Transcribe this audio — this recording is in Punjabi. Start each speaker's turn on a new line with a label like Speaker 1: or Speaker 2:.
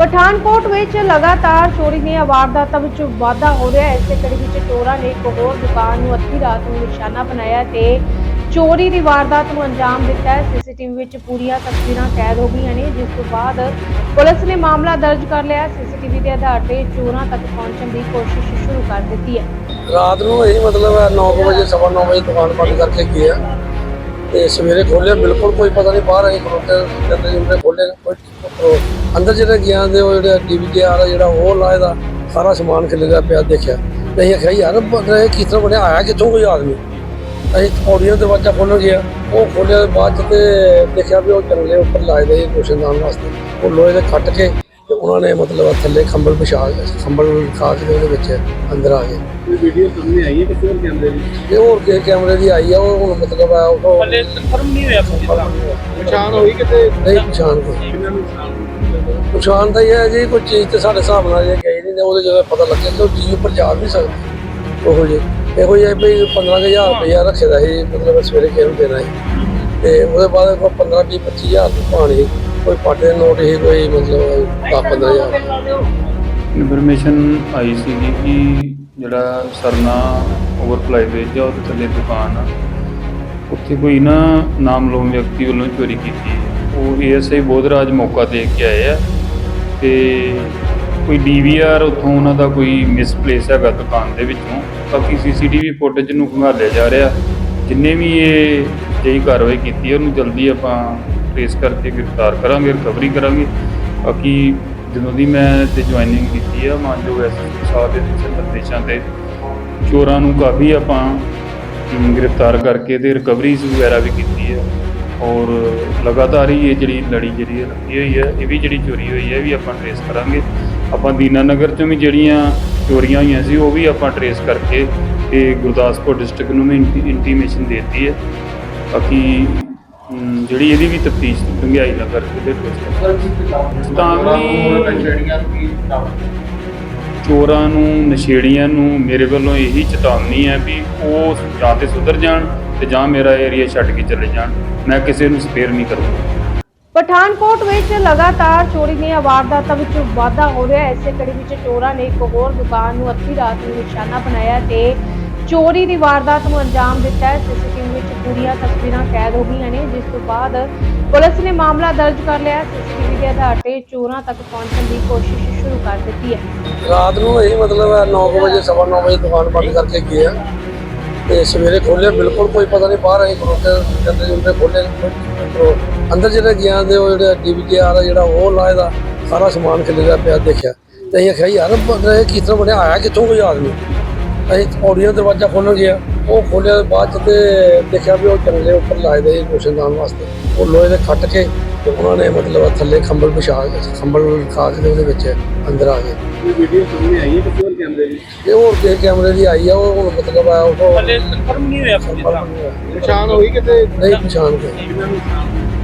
Speaker 1: ਪਠਾਨਕੋਟ ਵਿੱਚ ਲਗਾਤਾਰ ਚੋਰੀ ਦੀਆਂ ਵਾਰਦਾਤਾਂ ਵਿੱਚ ਵਾਧਾ ਹੋ ਰਿਹਾ ਹੈ। ਇਸੇ ਕੜੀ ਵਿੱਚ ਚੋਰਾਂ ਨੇ ਇੱਕ ਹੋਰ ਦੁਕਾਨ ਨੂੰ ਅੱਧੀ ਰਾਤ ਨੂੰ ਨਿਸ਼ਾਨਾ ਬਣਾਇਆ ਤੇ ਚੋਰੀ ਦੀ ਵਾਰਦਾਤ ਨੂੰ ਅੰਜਾਮ ਦਿੱਤਾ ਹੈ। ਸੀਸੀਟੀਵੀ ਵਿੱਚ ਪੂਰੀਆਂ ਤਸਵੀਰਾਂ ਕੈਦ ਹੋ ਗਈਆਂ ਨੇ, ਜਿਸ ਤੋਂ ਬਾਅਦ ਪੁਲਿਸ ਨੇ ਮਾਮਲਾ ਦਰਜ ਕਰ ਲਿਆ ਸੀਸੀਟੀਵੀ ਦੇ ਆਧਾਰ ਤੇ ਚੋਰਾਂ ਤੱਕ ਪਹੁੰਚਣ ਦੀ ਕੋਸ਼ਿਸ਼ ਸ਼ੁਰੂ ਕਰ ਦਿੱਤੀ ਹੈ।
Speaker 2: ਰਾਤ ਨੂੰ ਇਹ ਮਤਲਬ 9 ਵਜੇ, ਸਵਾ ਨੌ ਵਜੇ ਦੁਕਾਨ ਬੰਦ ਕਰਕੇ ਗਿਆ ਤੇ ਸਵੇਰੇ ਖੋਲਿਆ ਬਿਲਕੁਲ ਕੋਈ ਪਤਾ ਨਹੀਂ ਬਾਹਰ ਆਈ ਖਲੋਤੇ ਕਹਿੰਦੇ ਜਿੰਨੇ ਖੋਲੇ ਕੋਈ ਉਹ ਅੰਦਰ ਜਿਹੜਾ ਗਿਆ ਦੇ ਉਹ ਜਿਹੜਾ ਡੀਵੀਡੀ ਆ, ਜਿਹੜਾ ਉਹ ਲਾਏ ਦਾ ਸਾਰਾ ਸਮਾਨ ਖਿਲਰਿਆ ਪਿਆ ਦੇਖਿਆ। ਤੇ ਅਸੀਂ ਆਖਿਆ, ਯਾਰ ਬੰਦਾ ਇਹ ਕਿਸ ਤਰ੍ਹਾਂ ਬਣਿਆ? ਆਇਆ ਕਿੱਥੋਂ ਕੋਈ ਆਦਮੀ? ਅਸੀਂ ਪੌੜੀਆਂ ਦੇ ਦਰਵਾਜ਼ਾ ਖੋਲ੍ਹਣ ਗਿਆ ਉਹ ਖੋਲਿਆ ਬਾਅਦ ਚ ਤੇ ਦੇਖਿਆ ਵੀ ਉਹ ਜੰਗਲੇ ਉੱਪਰ ਲਾਏ ਦੇ ਰੋਸ਼ਨਦਾਨ ਵਾਸਤੇ। ਉਹ ਲੋਹੇ ਦੇ ਖੱਟ ਕੇ ਤੇ ਉਹਨਾਂ ਨੇ ਮਤਲਬ ਥੱਲੇ ਖੰਬਲ ਵਿਛਾ ਖੰਬਲ ਖਾ ਕੇ ਤੇ ਉਹਦੇ ਵਿੱਚ ਅੰਦਰ ਆ ਗਏ।
Speaker 3: ਕੋਈ ਵੀਡੀਓ ਸਾਹਮਣੇ ਆਈ ਹੈ ਕਿਸੇ ਹੋਰ ਕੈਮਰੇ ਦੀ?
Speaker 2: ਇਹ ਹੋਰ ਕਿਸੇ ਕੈਮਰੇ ਦੀ ਆਈ ਆ ਉਹ ਹੁਣ ਮਤਲਬ ਆ ਉਹ
Speaker 3: ਹਲੇ ਕਨਫਰਮ ਨਹੀਂ ਹੋਇਆ ਪਛਾਣ ਹੋਈ ਕਿਤੇ?
Speaker 2: ਨਹੀਂ ਪਛਾਣ ਕੋਈ ਪਛਾਣ ਤਾਂ ਇਹ ਹੈ ਜੀ ਕੋਈ ਚੀਜ਼ ਤੇ ਸਾਡੇ ਹਿਸਾਬ ਨਾਲ ਜੇ ਗਈ ਨਹੀਂ ਤੇ ਉਹਦੇ ਜਦੋਂ ਪਤਾ ਲੱਗੇ ਕਿ ਉਹ ਚੀਜ਼ ਉੱਪਰ ਜਾ ਵੀ ਨਹੀਂ ਸਕਦੀ। ਉਹੋ ਜਿਹੀ। ਇਹੋ ਜਿਹੇ ਵੀ 15000 ਰੁਪਇਆ ਰੱਖੇ ਦਾ ਸੀ ਮਤਲਬ ਸਵੇਰੇ ਕਿਸੇ ਨੂੰ ਦੇਣਾ ਸੀ। ਤੇ ਉਹਦੇ ਬਾਅਦ ਕੋਈ 15 20 25000 ਦੀ ਪਾਣੀ ਕੋਈ ਪਾਟੇ ਨੋਟ ਸੀ ਕੋਈ ਮਤਲਬ 10 15000
Speaker 4: ਇਨਫੋਰਮੇਸ਼ਨ ਆਈ ਸੀਗੀ ਕਿ ਜਿਹੜਾ ਸਰਨਾ ਓਵਰਫਲਾਈ ਵੇਜ ਆ, ਉਹਦੇ ਥੱਲੇ ਦੁਕਾਨ ਆ। ਉੱਥੇ ਕੋਈ ਨਾ ਨਾਮਲੋਮ ਵਿਅਕਤੀ ਵੱਲੋਂ ਚੋਰੀ ਕੀਤੀ ਹੈ। ਉਹ ਏਐਸਆਈ ਬੋਧਰਾਜ ਮੌਕਾ ਦੇ ਕੇ ਆਏ ਆ ਤੇ ਕੋਈ ਡੀਵੀਆਰ ਉੱਥੋਂ ਉਹਨਾਂ ਦਾ ਕੋਈ ਮਿਸਪਲੇਸ ਹੈਗਾ ਦੁਕਾਨ ਦੇ ਵਿੱਚੋਂ ਬਾਕੀ ਸੀਸੀਟੀਵੀ ਫੁਟੇਜ ਨੂੰ ਖੰਗਾਲਿਆ ਜਾ ਰਿਹਾ। ਜਿੰਨੇ ਵੀ ਇਹ ਜਿਹੀ ਕਾਰਵਾਈ ਕੀਤੀ ਉਹਨੂੰ ਜਲਦੀ ਆਪਾਂ ਟ੍ਰੇਸ ਕਰਕੇ ਗ੍ਰਿਫਤਾਰ ਕਰਾਂਗੇ, ਰਿਕਵਰੀ ਕਰਾਂਗੇ। ਬਾਕੀ ਜਦੋਂ ਦੀ ਮੈਂ ਤੇ ਜੁਆਇਨਿੰਗ ਕੀਤੀ ਆ ਮਾਨਯੋਗ ਐਸਐਸਪੀ ਸਾਹਿਬ ਦੇ ਦਿਸ਼ਾ ਨਿਰਦੇਸ਼ਾਂ ਤੇ, ਚੋਰਾਂ ਨੂੰ ਕਾਫੀ ਆਪਾਂ ਗ੍ਰਿਫਤਾਰ ਕਰਕੇ ਤੇ ਰਿਕਵਰੀਜ਼ ਵਗੈਰਾ ਵੀ ਕੀਤੀ ਹੈ ਔਰ ਲਗਾਤਾਰ ਹੀ ਇਹ ਜਿਹੜੀ ਲੜੀ ਜਿਹੜੀ ਹੈ, ਲੱਗੀ ਹੋਈ ਹੈ, ਇਹ ਵੀ ਜਿਹੜੀ ਚੋਰੀ ਹੋਈ ਹੈ, ਇਹ ਵੀ ਆਪਾਂ ਟਰੇਸ ਕਰਾਂਗੇ। ਆਪਾਂ ਦੀਨਾਨਗਰ ਚੋਂ ਵੀ ਜਿਹੜੀਆਂ ਚੋਰੀਆਂ ਹੋਈਆਂ ਸੀ, ਉਹ ਵੀ ਆਪਾਂ ਟਰੇਸ ਕਰਕੇ ਤੇ ਗੁਰਦਾਸਪੁਰ ਡਿਸਟ੍ਰਿਕਟ ਨੂੰ ਵੀ ਇੰਟੀਮੇਸ਼ਨ ਦਿੱਤੀ ਹੈ। ਬਾਕੀ ਜਿਹੜੀ ਇਹਦੀ ਵੀ ਤਫਤੀਸ਼ ਡੂੰਘਾਈ ਨਾਲ ਕਰਕੇ ਤੇ ਚੇਤਾਵਨੀ ਚੋਰਾਂ ਨੂੰ, ਨਸ਼ੇੜੀਆਂ ਨੂੰ ਮੇਰੇ ਵੱਲੋਂ ਇਹੀ ਚੇਤਾਵਨੀ ਹੈ ਵੀ ਉਹ ਜਾਂ ਤੇ ਸੁਧਰ ਜਾਣ ਤੇ ਜਾਂ ਮੇਰਾ ਏਰੀਆ ਛੱਡ ਕੇ ਚਲੇ ਜਾਣ। ਮੈਂ ਕਿਸੇ ਨੂੰ ਸਪੇਅਰ ਨਹੀਂ ਕਰੂੰਗਾ।
Speaker 1: ਪਠਾਨਕੋਟ ਵਿੱਚ ਲਗਾਤਾਰ ਚੋਰੀ ਦੀਆਂ ਵਾਰਦਾਤਾਂ ਵਿੱਚ ਵਾਧਾ ਹੋ ਰਿਹਾ ਹੈ। ਇਸੇ ਕੜੀ ਵਿੱਚ ਚੋਰਾਂ ਨੇ ਇੱਕ ਹੋਰ ਦੁਕਾਨ ਨੂੰ ਅੱਧੀ ਰਾਤ ਨੂੰ ਨਿਸ਼ਾਨਾ ਬਣਾਇਆ ਤੇ ਚੋਰੀ ਦੀ ਵਾਰਦਾਤ ਨੂੰ ਅੰਜਾਮ ਦਿੱਤਾ ਹੈ। ਸੀਸੀਟੀਵੀ ਵਿੱਚ ਪੂਰੀਆਂ ਤਸਵੀਰਾਂ ਕੈਦ ਹੋ ਗਈਆਂ ਨੇ, ਜਿਸ ਤੋਂ ਬਾਅਦ ਪੁਲਿਸ ਨੇ ਮਾਮਲਾ ਦਰਜ ਕਰ ਲਿਆ ਸੀਸੀਟੀਵੀ ਦੇ ਆਧਾਰ ਤੇ ਚੋਰਾਂ ਤੱਕ ਪਹੁੰਚਣ ਦੀ ਕੋਸ਼ਿਸ਼ ਸ਼ੁਰੂ ਕਰ ਦਿੱਤੀ ਹੈ।
Speaker 2: ਰਾਤ ਨੂੰ ਇਹ ਮਤਲਬ 9 ਵਜੇ, ਸਵਾ ਨੌ ਵਜੇ ਦੁਕਾਨ ਬੰਦ ਕਰਕੇ ਗਏ ਆ। ਤੇ ਸਵੇਰੇ ਖੋਲਿਆ ਬਿਲਕੁਲ ਕੋਈ ਪਤਾ ਨਹੀਂ ਬਾਹਰ ਆਈ ਖਲੋਤੇ ਕਹਿੰਦੇ ਜਿੰਨੇ ਖੋਲੇ ਅੰਦਰ। ਜਿਹੜੇ ਗਿਆ ਦੇ ਉਹ ਜਿਹੜਾ ਡੀਵੀਡੀ ਆ, ਜਿਹੜਾ ਉਹ ਲਾਏ ਦਾ ਸਾਰਾ ਸਮਾਨ ਖਿਲਰਿਆ ਪਿਆ, ਦੇਖਿਆ। ਤੇ ਅਸੀਂ ਆਖਿਆ, ਯਾਰ ਬੰਦਾ ਇਹ ਕਿਸ ਤਰ੍ਹਾਂ ਬਣਿਆ? ਆਇਆ ਕਿੱਥੋਂ ਕੋਈ ਆਦਮੀ? ਅਸੀਂ ਦਾ ਦਰਵਾਜ਼ਾ ਖੋਲ੍ਹਣ ਗਿਆ ਉਹ ਖੋਲਿਆ ਬਾਅਦ ਚ ਤੇ ਦੇਖਿਆ ਵੀ ਉਹ ਜੰਗਲੇ ਉੱਪਰ ਲਾਏ ਦੇ ਰੋਸ਼ਨਦਾਨ ਵਾਸਤੇ। ਉਹ ਲੋਹੇ ਦੇ ਕੱਟ ਕੇ ਤੇ ਉਹਨਾਂ ਨੇ ਮਤਲਬ ਥੱਲੇ ਖੰਬਲ ਵਿਛਾ ਖੰਬਲ ਖਾ ਕੇ ਤੇ ਉਹਦੇ ਵਿੱਚ ਅੰਦਰ ਆ ਗਏ।
Speaker 3: ਕੋਈ ਵੀਡੀਓ ਸਾਹਮਣੇ ਆਈ ਹੈ ਕਿਸੇ ਹੋਰ ਕੈਮਰੇ ਦੀ?
Speaker 2: ਇਹ ਹੋਰ ਕਿਸੇ ਕੈਮਰੇ ਦੀ ਆਈ ਆ ਉਹ ਹੁਣ ਮਤਲਬ ਆ ਉਹ
Speaker 3: ਹਲੇ ਕਨਫਰਮ ਨਹੀਂ ਹੋਇਆ ਪਛਾਣ ਹੋਈ ਕਿਤੇ?
Speaker 2: ਨਹੀਂ ਪਛਾਣ
Speaker 3: ਨੁਕਸਾਨ